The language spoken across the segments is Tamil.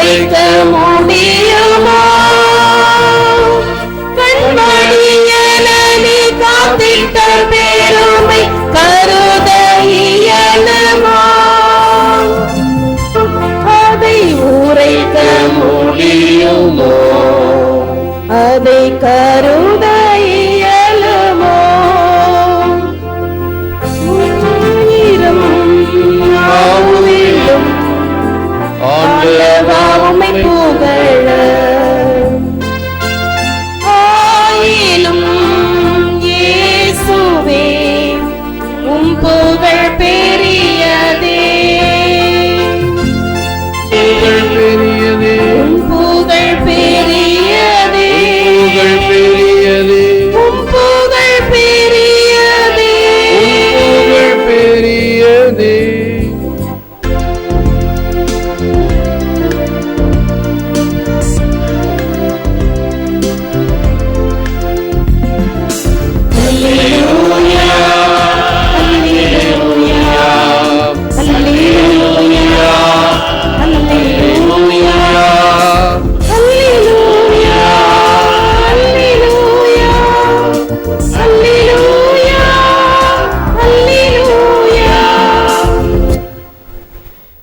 break them 不悲。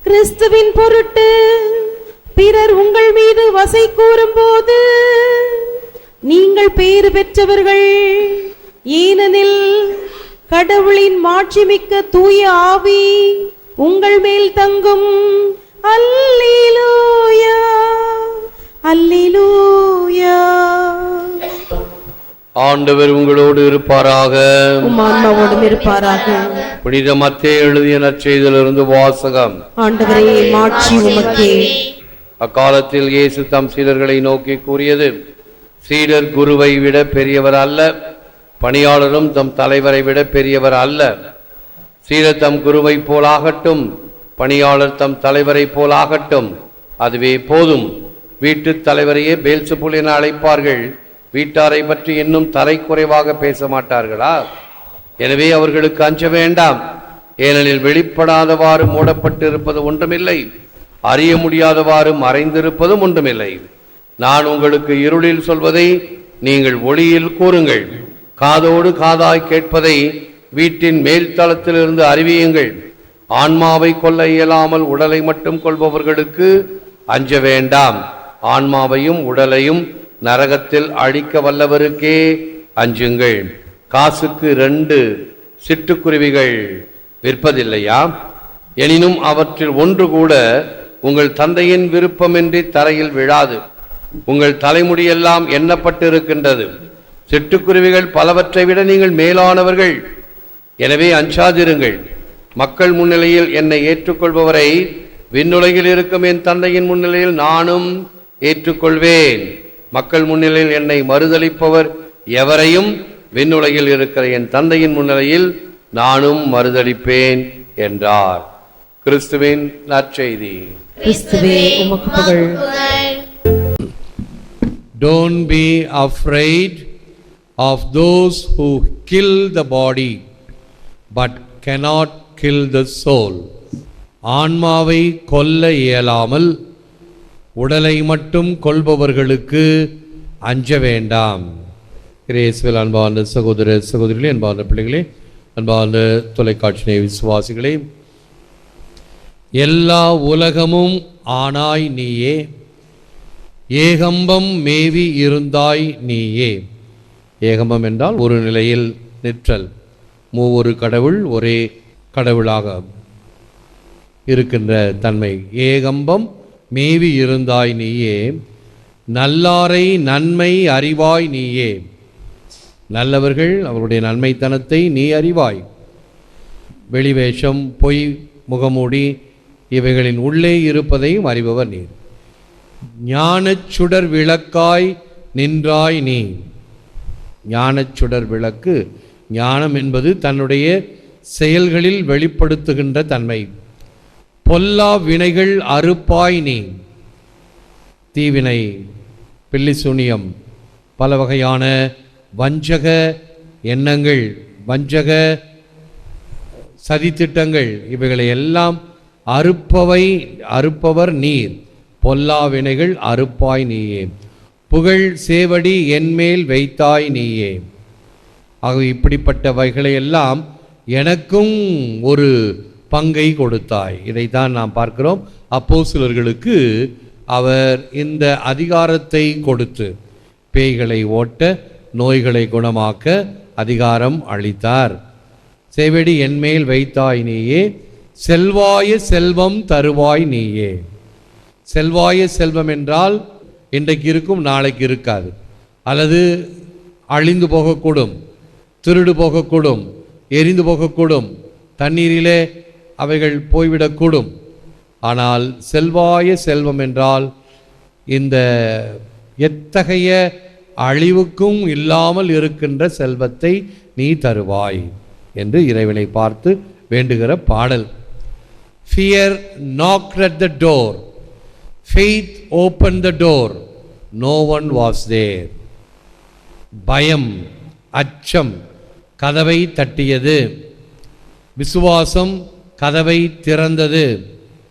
கிறிஸ்துவின் பொருட்டு பிறர் உங்கள் மீது வசை கூறும்போது நீங்கள் பேறு பெற்றவர்கள். ஏனெனில் கடவுளின் மாட்சிமிக்க தூய ஆவி உங்கள் மேல் தங்கும். அல்லேலூயா அல்லேலூயா. ஆண்டவர் உங்களோடு இருப்பாராக. ஆன்மாவோடும் இருப்பாராக. புனித மத்தே எழுதிய நற்செய்தியிலிருந்து வாசகம். ஆண்டவரே உமக்கே. அக்காலத்தில் இயேசு தம் சீடர்களை நோக்கி கூறியது சீடர் குருவை விட பெரியவர் அல்ல பணியாளரும் தம் தலைவரை விட பெரியவர் அல்ல. சீடர் தம் குருவை போலாகட்டும் பணியாளர் தம் தலைவரை போலாகட்டும். அதுவே போதும். வீட்டுத் தலைவரையே பேல்சுபுல் என அழைப்பார்கள். வீட்டாரை பற்றி இன்னும் தரை குறைவாக பேச மாட்டார்களா? எனவே அவர்களுக்கு அஞ்ச வேண்டாம். ஏனெனில் வெளிப்படாதவாறு மூடப்பட்டிருப்பது ஒன்றுமில்லை. அறிய முடியாதவாறு மறைந்திருப்பதும் ஒன்றுமில்லை. நான் உங்களுக்கு இருளில் சொல்வதை நீங்கள் ஒளியில் கூறுங்கள். காதோடு காதாய் கேட்பதை வீட்டின் மேல் தளத்திலிருந்து அறிவியுங்கள். ஆன்மாவை கொல்ல இயலாமல் உடலை மட்டும் கொள்பவர்களுக்கு அஞ்ச வேண்டாம். ஆன்மாவையும் உடலையும் நரகத்தில் அழிக்க வல்லவருக்கே அஞ்சுங்கள். காசுக்கு ரெண்டு சிட்டுக்குருவிகள் விற்பதில்லையா? எனினும் அவற்றில் ஒன்று கூட உங்கள் தந்தையின் விருப்பமின்றி தரையில் விழாது. உங்கள் தலைமுடியெல்லாம் எண்ணப்பட்டிருக்கின்றது. சிட்டுக்குருவிகள் பலவற்றை விட நீங்கள் மேலானவர்கள். எனவே அஞ்சாதிருங்கள். மக்கள் முன்னிலையில் என்னை ஏற்றுக்கொள்பவரை விண்ணுலகில் இருக்கும் என் தந்தையின் முன்னிலையில் நானும் ஏற்றுக்கொள்வேன். மக்கள் முன்னிலையில் என்னை மறுதலிப்பவர் எவரையும் விண்ணுலகில் இருக்கிற என் தந்தையின் முன்னிலையில் நானும் மறுதலிப்பேன் என்றார். கிறிஸ்துவின் நற்செய்தி. கிறிஸ்துவே உமக்கு புகழ். Don't be afraid of those who kill the body but cannot kill the soul. ஆன்மாவை கொல்ல இயலாமல் உடலை மட்டும் கொள்பவர்களுக்கு அஞ்ச வேண்டாம். கிரேஸ்வில் அன்பார்ந்த சகோதர சகோதரிகளே அன்பார்ந்த பிள்ளைகளே அன்பார்ந்த தொலைக்காட்சி விசுவாசிகளே எல்லா உலகமும் ஆனாய் நீயே. ஏகம்பம் மேவி இருந்தாய் நீயே. ஏகம்பம் என்றால் ஒரு நிலையில் நிற்றல். மூவொரு கடவுள் ஒரே கடவுளாக இருக்கின்ற தன்மை. ஏகம்பம் மேவி இருந்தாய் நீயே. நல்லாரை நன்மை அறிவாய் நீயே. நல்லவர்கள் அவருடைய நன்மைத்தனத்தை நீ அறிவாய். வெளிவேஷம் பொய் முகமூடி இவைகளின் உள்ளே இருப்பதையும் அறிபவர் நீர். ஞானச் சுடர் விளக்காய் நின்றாய் நீ. ஞானச் சுடர் விளக்கு ஞானம் என்பது தன்னுடைய செயல்களில் வெளிப்படுத்துகின்ற தன்மை. பொல்லா வினைகள் அறுப்பாய் நீ. தீவினை பில்லிசூனியம் பல வகையான வஞ்சக எண்ணங்கள் வஞ்சக சதித்திட்டங்கள் இவைகளை எல்லாம் அறுப்பவை அறுப்பவர் நீர். பொல்லா வினைகள் அறுப்பாய் நீயே. புகழ் சேவடி என்மேல் வைத்தாய் நீயே. ஆக இப்படிப்பட்டவைகளை எல்லாம் எனக்கும் ஒரு பங்கை கொடுத்தாய். இதைத்தான் நாம் பார்க்கிறோம். அப்போஸ்தலர்களுக்கு அவர் இந்த அதிகாரத்தை கொடுத்து பேய்களை ஓட்ட நோய்களை குணமாக்க அதிகாரம் அளித்தார். செவடி என்மேல் வைத்தாய் நீயே செல்வாய செல்வம் தருவாய் நீயே. செல்வாய செல்வம் என்றால் இன்றைக்கு இருக்கும் நாளைக்கு இருக்காது. அல்லது அழிந்து போகக்கூடும் திருடு போகக்கூடும் எரிந்து போகக்கூடும் தண்ணீரிலே அவைகள் போய்விடக்கூடும். ஆனால் செல்வாய செல்வம் என்றால் இந்த எத்தகைய அழிவுக்கும் இல்லாமல் இருக்கின்ற செல்வத்தை நீ தருவாய் என்று இறைவனை பார்த்து வேண்டுகிற பாடல். Fear knock at the door faith open the door no one was there பயம் அச்சம் கதவை தட்டியது. விசுவாசம் கதவை திறந்தது.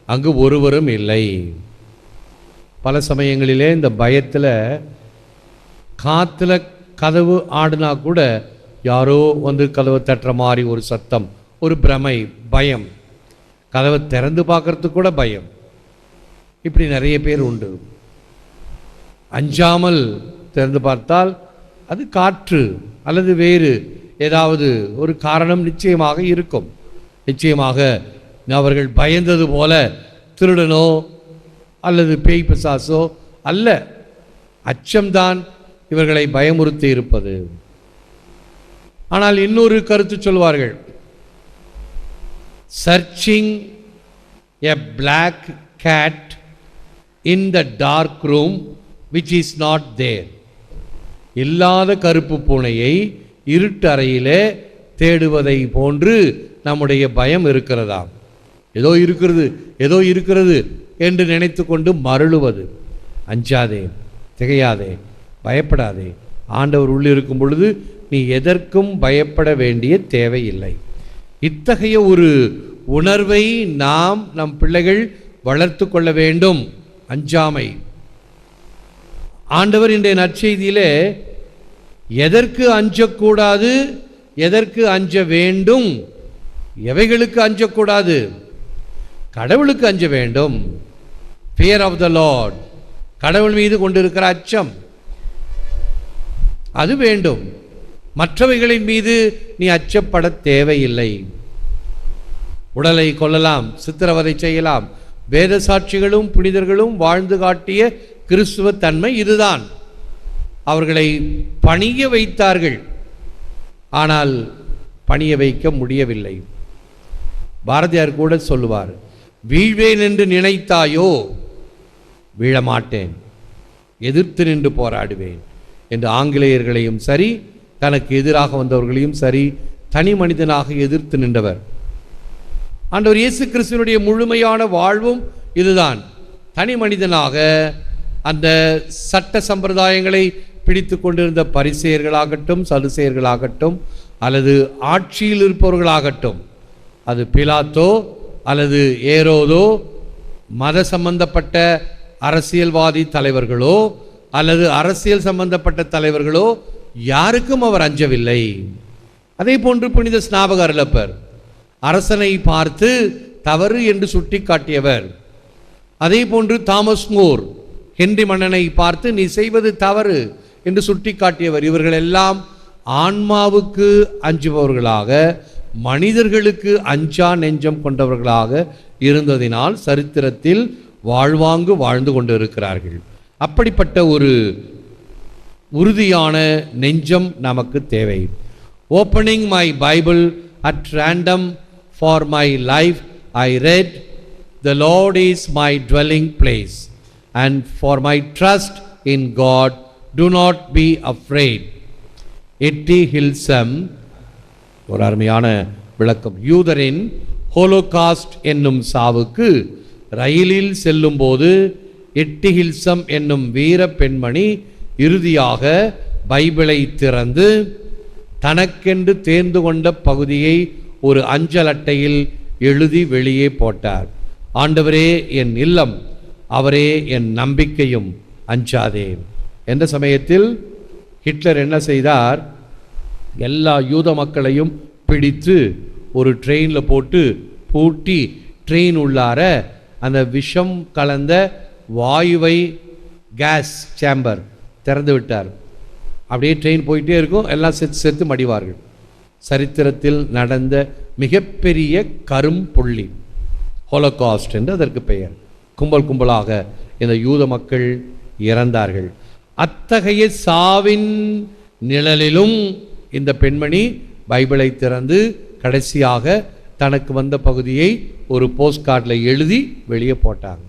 அங்கு ஒருவரும் இல்லை. பல சமயங்களிலே இந்த பயத்தில் காற்றுல கதவு ஆடினா கூட யாரோ வந்து கதவை தட்டுற மாதிரி ஒரு சத்தம் ஒரு பிரமை பயம். கதவை திறந்து பார்க்கறதுக்கு கூட பயம். இப்படி நிறைய பேர் உண்டு. அஞ்சாமல் திறந்து பார்த்தால் அது காற்று அல்லது வேறு ஏதாவது ஒரு காரணம் நிச்சயமாக இருக்கும். நிச்சயமாக அவர்கள் பயந்தது போல திருடனோ அல்லது பேய் பிசாசோ அல்ல. அச்சம்தான் இவர்களை பயமுறுத்தி இருப்பது. ஆனால் இன்னொரு கருத்து சொல்வார்கள். Searching a black cat in the dark room which is not there இல்லாத கருப்பு பூனையை இருட்டு அறையிலே தேடுவதை போன்று நம்முடைய பயம் இருக்கிறதா ஏதோ இருக்கிறது ஏதோ இருக்கிறது என்று நினைத்து கொண்டு மருளுவது. அஞ்சாதே திகையாதே பயப்படாதே. ஆண்டவர் உள்ளிருக்கும் பொழுது நீ எதற்கும் பயப்பட வேண்டிய தேவையில்லை. இத்தகைய ஒரு உணர்வை நாம் நம் பிள்ளைகள் வளர்த்து கொள்ள வேண்டும். அஞ்சாமை. ஆண்டவர் இன்றைய நற்செய்தியிலே எதற்கு அஞ்சக்கூடாது எதற்கு அஞ்ச வேண்டும் எவைகளுக்கு அஞ்சக்கூடாது? கடவுளுக்கு அஞ்ச வேண்டும். ஃபியர் ஆஃப் த லார்ட் கடவுள் மீது கொண்டிருக்கிற அச்சம். அது வேண்டும். மற்றவைகளின் மீது நீ அச்சப்பட தேவையில்லை. உடலை கொல்லலாம் சித்திரவதை செய்யலாம். வேத சாட்சிகளும் புனிதர்களும் வாழ்ந்து காட்டிய கிறிஸ்துவ தன்மை இதுதான். அவர்களை பணிய வைத்தார்கள். ஆனால் பணிய வைக்க முடியவில்லை. பாரதியார் கூட சொல்லுவார் வீழ்வேன் என்று நினைத்தாயோ வீழமாட்டேன். எதிர்த்து நின்று போராடுவேன். என்று ஆங்கிலேயர்களையும் சரி தனக்கு எதிராக வந்தவர்களையும் சரி தனி மனிதனாக எதிர்த்து நின்றவர். ஆண்டவர் இயேசு கிறிஸ்துவனுடைய முழுமையான வாழ்வும் இதுதான். தனி மனிதனாக அந்த சட்ட சம்பிரதாயங்களை பிடித்து கொண்டிருந்த பரிசெயர்களாகட்டும் சலுசெயர்களாகட்டும் அல்லது ஆட்சியில் இருப்பவர்களாகட்டும் அது பிலாத்தோ அல்லது ஏரோதோ மத சம்பந்தப்பட்ட அரசியல்வாதி தலைவர்களோ அல்லது அரசியல் சம்பந்தப்பட்ட தலைவர்களோ யாருக்கும் அவர் அஞ்சவில்லை. அதே போன்று புனித ஸ்நாபக அருளப்பர் அரசனை பார்த்து தவறு என்று சுட்டிக்காட்டியவர். அதே போன்று தாமஸ் மோர் ஹென்றி மன்னனை பார்த்து நீ செய்வது தவறு என்று சுட்டிக்காட்டியவர். இவர்கள் எல்லாம் ஆன்மாவுக்கு அஞ்சுபவர்களாக மனிதர்களுக்கு அஞ்சா நெஞ்சம் கொண்டவர்களாக இருந்ததினால் சரித்திரத்தில் வாழ்வாங்கு வாழ்ந்து கொண்டிருக்கிறார்கள். அப்படிப்பட்ட ஒரு உறுதியான நெஞ்சம் நமக்கு தேவை. Opening my Bible at random for my life I read the Lord is my dwelling place and for my trust in God to not be afraid Etty Hillesum ஒரு அருமையான விளக்கம். யூதரின் ஹோலோகாஸ்ட் என்னும் சாவுக்கு ரயிலில் செல்லும்போது எட்டி ஹில்சம் என்னும் வீர பெண்மணி இறுதியாக பைபிளை திறந்து தனக்கென்று தேர்ந்து கொண்ட பகுதியை ஒரு அஞ்சல் அட்டையில் எழுதி வெளியே போட்டார். ஆண்டவரே என் இல்லம் அவரே என் நம்பிக்கையும் அஞ்சாதே. என்ற சமயத்தில் ஹிட்லர் என்ன செய்தார்? எல்லா யூத மக்களையும் பிடித்து ஒரு ட்ரெயினில் போட்டு பூட்டி ட்ரெயின் உள்ளார அந்த விஷம் கலந்த வாயுவை கேஸ் சேம்பர் திறந்து விட்டார். அப்படியே ட்ரெயின் போயிட்டே இருக்கும். எல்லாம் செத்து செத்து மடிவார்கள். சரித்திரத்தில் நடந்த மிகப்பெரிய கரும்புள்ளி ஹோலோகாஸ்ட் என்று அதற்கு பெயர். கும்பல் கும்பலாக இந்த யூத மக்கள் இறந்தார்கள். அத்தகைய சாவின் நிழலிலும் இந்த பெண்மணி பைபிளை திறந்து கடைசியாக தனக்கு வந்த பகுதியை ஒரு போஸ்ட் கார்டில் எழுதி வெளியே போட்டாங்க.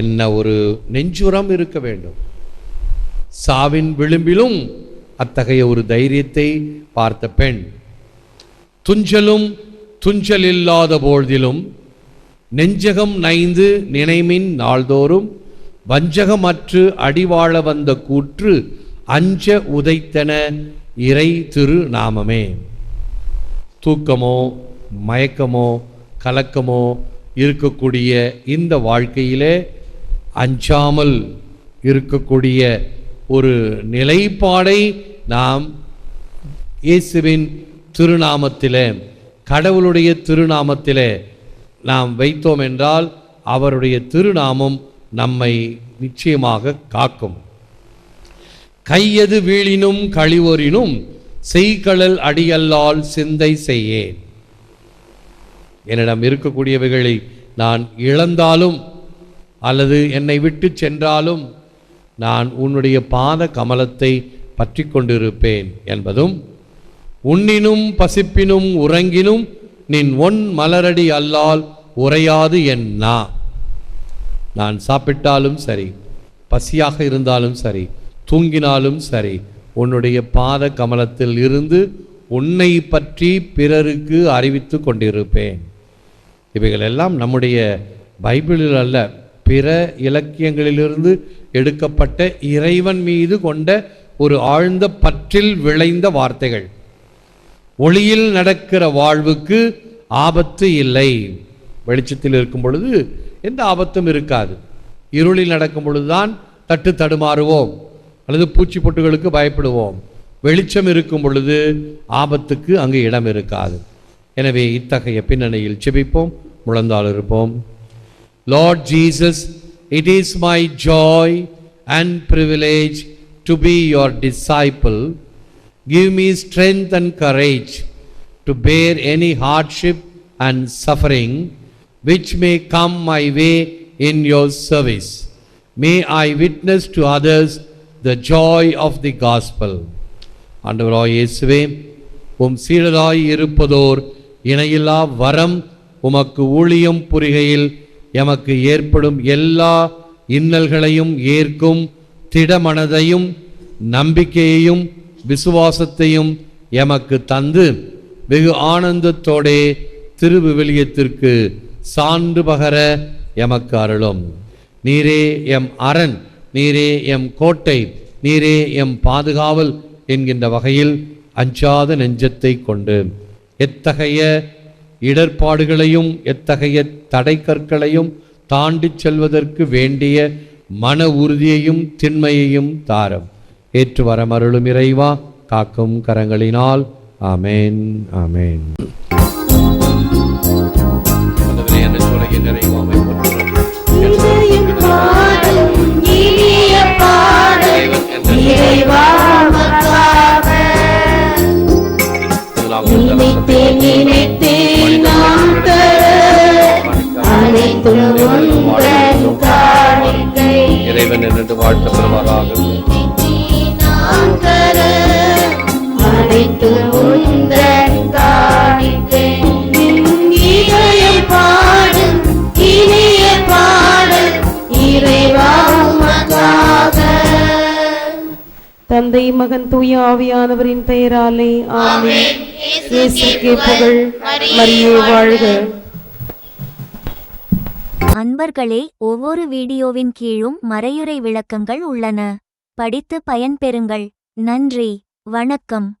என்ன ஒரு நெஞ்சுரம் இருக்க வேண்டும். சாவின் விளிம்பிலும் அத்தகைய ஒரு தைரியத்தை பார்த்த பெண் துஞ்சலும் துஞ்சல் இல்லாத பொழுதிலும் நெஞ்சகம் நைந்து நினைமின் நாள்தோறும் வஞ்சகமற்று அடிவாழ வந்த கூற்று அஞ்ச உதைத்தன இறை திரு நாமமே தூக்கமோ மயக்கமோ கலக்கமோ இருக்கக்கூடிய இந்த வாழ்க்கையிலே அஞ்சாமல் இருக்கக்கூடிய ஒரு நிலைப்பாடை நாம் இயேசுவின் திருநாமத்திலே கடவுளுடைய திருநாமத்திலே நாம் வைத்தோம் என்றால் அவருடைய திருநாமம் நம்மை நிச்சயமாக காக்கும். கையது வீழினும் கழிவொறினும் செய்கழல் அடியல்லால் சிந்தை செய்யேன். என்னிடம் இருக்கக்கூடியவைகளை நான் இழந்தாலும் அல்லது என்னை விட்டு சென்றாலும் நான் உன்னுடைய பாத கமலத்தை பற்றி கொண்டிருப்பேன் என்பதும் உண்ணினும் பசிப்பினும் உறங்கினும் நின் ஒன் மலரடி அல்லால் உறையாது என்ன நான் சாப்பிட்டாலும் சரி பசியாக இருந்தாலும் சரி தூங்கினாலும் சரி உன்னுடைய பாத கமலத்தில் இருந்து உன்னை பற்றி பிறருக்கு அறிவித்து கொண்டிருப்பேன். இவைகள் எல்லாம் நம்முடைய பைபிளில் அல்ல பிற இலக்கியங்களிலிருந்து எடுக்கப்பட்ட இறைவன் மீது கொண்ட ஒரு ஆழ்ந்த பற்றில் விளைந்த வார்த்தைகள். ஒளியில் நடக்கிற வாழ்வுக்கு ஆபத்து இல்லை. வெளிச்சத்தில் இருக்கும் பொழுது எந்த ஆபத்தும் இருக்காது. இருளில் நடக்கும் பொழுதுதான் தட்டு தடுமாறுவோம். அல்லது பூச்சி பொட்டுகளுக்கு பயப்படுவோம். வெளிச்சம் இருக்கும் பொழுது ஆபத்துக்கு அங்கு இடம் இருக்காது. எனவே இத்தகைய பின்னணியில் செபிப்போம் முழந்தால் இருப்போம். Lord Jesus it is my joy and privilege to be your disciple give me strength and courage to bear any hardship and suffering which may come my way in your service. May I witness to others the joy of the gospel ஆண்டவராய் இயேசுவே உம் சீடராய் இருப்பதோர் இணையில்லா வரம் உமக்கு ஊழியம் புரிகையில் எமக்கு ஏற்படும் எல்லா இன்னல்களையும் ஏற்கும் திடமனதையும் நம்பிக்கையையும் விசுவாசத்தையும் எமக்கு தந்து வெகு ஆனந்தத்தோடே திருவிவிலியத்திற்கு சான்று பகர எமக்கு அருளும். நீரே எம் அரண். நீரே எம் கோட்டை நீரே எம் பாதுகாவல் என்கின்ற வகையில் அஞ்சாத நெஞ்சத்தை கொண்டு எத்தகைய இடர்பாடுகளையும் எத்தகைய தடைக்கற்களையும் தாண்டிச் செல்வதற்கு வேண்டிய மன உறுதியையும் திண்மையையும் தாரம். ஏற்று வரமருளும் இறைவா காக்கும் கரங்களினால். அமேன் அமேன் நிறைவாமை இறைவன் என்ற இறைவா உமக்காக. நினைத்தேன் நினைத்தேன் நாம் தந்தை மகன் தூய ஆவியானவரின் பெயராலே ஆமென். புகழ் மரியே வாழ்க. அன்பர்களே ஒவ்வொரு வீடியோவின் கீழும் மறையுறை விளக்கங்கள் உள்ளன. படித்து பயன்பெறுங்கள். நன்றி. வணக்கம்.